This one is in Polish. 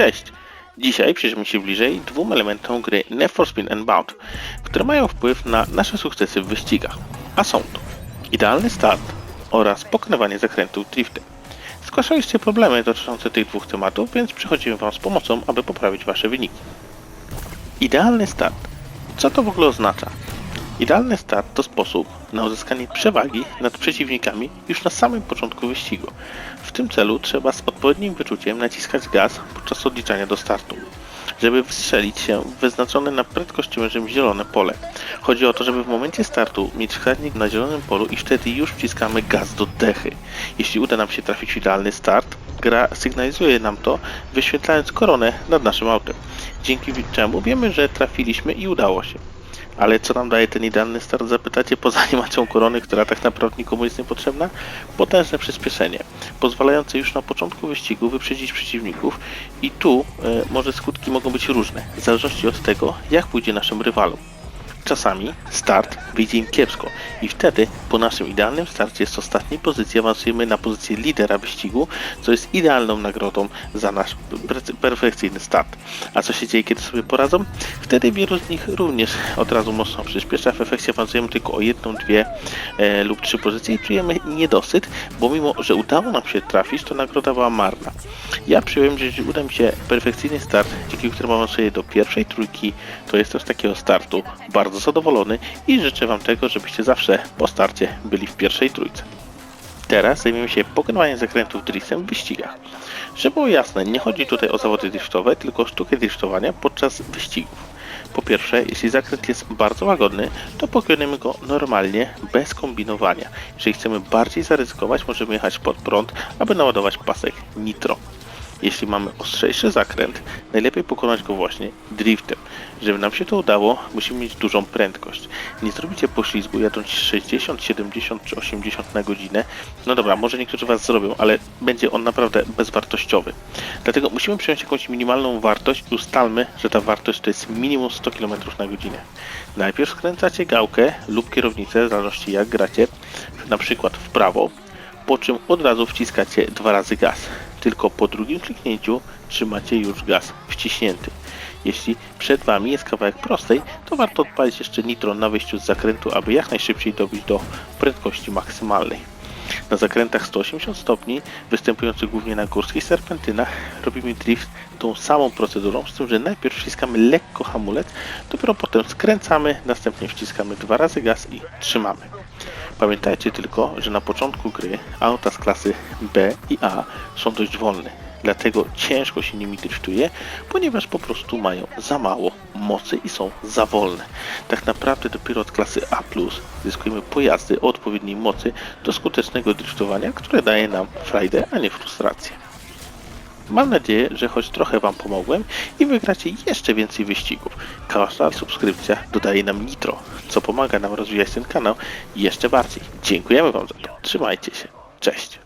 Cześć! Dzisiaj przyjrzymy się bliżej dwóm elementom gry Need for Speed Unbound, które mają wpływ na nasze sukcesy w wyścigach, a są to idealny start oraz pokonywanie zakrętów driftem. Zgłaszaliście problemy dotyczące tych dwóch tematów, więc przychodzimy Wam z pomocą, aby poprawić Wasze wyniki. Idealny start. Co to w ogóle oznacza? Idealny start to sposób na uzyskanie przewagi nad przeciwnikami już na samym początku wyścigu. W tym celu trzeba z odpowiednim wyczuciem naciskać gaz podczas odliczania do startu, żeby wstrzelić się w wyznaczone na prędkości reżim zielone pole. Chodzi o to, żeby w momencie startu mieć wskaźnik na zielonym polu i wtedy już wciskamy gaz do dechy. Jeśli uda nam się trafić idealny start, gra sygnalizuje nam to, wyświetlając koronę nad naszym autem, dzięki czemu wiemy, że trafiliśmy i udało się. Ale co nam daje ten idealny start, zapytacie, poza animacją korony, która tak naprawdę nikomu jest niepotrzebna? Potężne przyspieszenie, pozwalające już na początku wyścigu wyprzedzić przeciwników i tu e, może skutki mogą być różne, w zależności od tego, jak pójdzie naszym rywalom. Czasami start wyjdzie im kiepsko i wtedy po naszym idealnym starcie z ostatniej pozycji awansujemy na pozycję lidera wyścigu, co jest idealną nagrodą za nasz perfekcyjny start. A co się dzieje, kiedy sobie poradzą? Wtedy wielu z nich również od razu mocno przyspiesza. W efekcie awansujemy tylko o jedną, dwie e, lub trzy pozycje i czujemy niedosyt, bo mimo, że udało nam się trafić, to nagroda była marna. Ja przyjąłem, że uda mi się perfekcyjny start, dzięki któremu awansuję do pierwszej trójki, to jestem z takiego startu bardzo zadowolony i życzę Wam tego, żebyście zawsze po starcie byli w pierwszej trójce. Teraz zajmiemy się pokonywaniem zakrętów driftem w wyścigach. Żeby było jasne, nie chodzi tutaj o zawody driftowe, tylko o sztukę driftowania podczas wyścigów. Po pierwsze, jeśli zakręt jest bardzo łagodny, to pokonujemy go normalnie, bez kombinowania. Jeżeli chcemy bardziej zaryzykować, możemy jechać pod prąd, aby naładować pasek nitro. Jeśli mamy ostrzejszy zakręt, najlepiej pokonać go właśnie driftem. Żeby nam się to udało, musimy mieć dużą prędkość. Nie zrobicie poślizgu jadąc 60, 70 czy 80 na godzinę. No dobra, może niektórzy was zrobią, ale będzie on naprawdę bezwartościowy. Dlatego musimy przyjąć jakąś minimalną wartość i ustalmy, że ta wartość to jest minimum 100 km na godzinę. Najpierw skręcacie gałkę lub kierownicę, w zależności jak gracie, na przykład w prawo, po czym od razu wciskacie dwa razy gaz. Tylko po drugim kliknięciu trzymacie już gaz wciśnięty. Jeśli przed Wami jest kawałek prostej, to warto odpalić jeszcze nitro na wyjściu z zakrętu, aby jak najszybciej dobić do prędkości maksymalnej. Na zakrętach 180 stopni, występujących głównie na górskich serpentynach, robimy drift tą samą procedurą, z tym, że najpierw wciskamy lekko hamulec, dopiero potem skręcamy, następnie wciskamy dwa razy gaz i trzymamy. Pamiętajcie tylko, że na początku gry auta z klasy B i A są dość wolne. Dlatego ciężko się nimi driftuje, ponieważ po prostu mają za mało mocy i są za wolne. Tak naprawdę dopiero od klasy A zyskujemy pojazdy o odpowiedniej mocy do skutecznego driftowania, które daje nam frajdę, a nie frustrację. Mam nadzieję, że choć trochę Wam pomogłem i wygracie jeszcze więcej wyścigów. Każda subskrypcja dodaje nam nitro, co pomaga nam rozwijać ten kanał jeszcze bardziej. Dziękujemy Wam za to. Trzymajcie się. Cześć.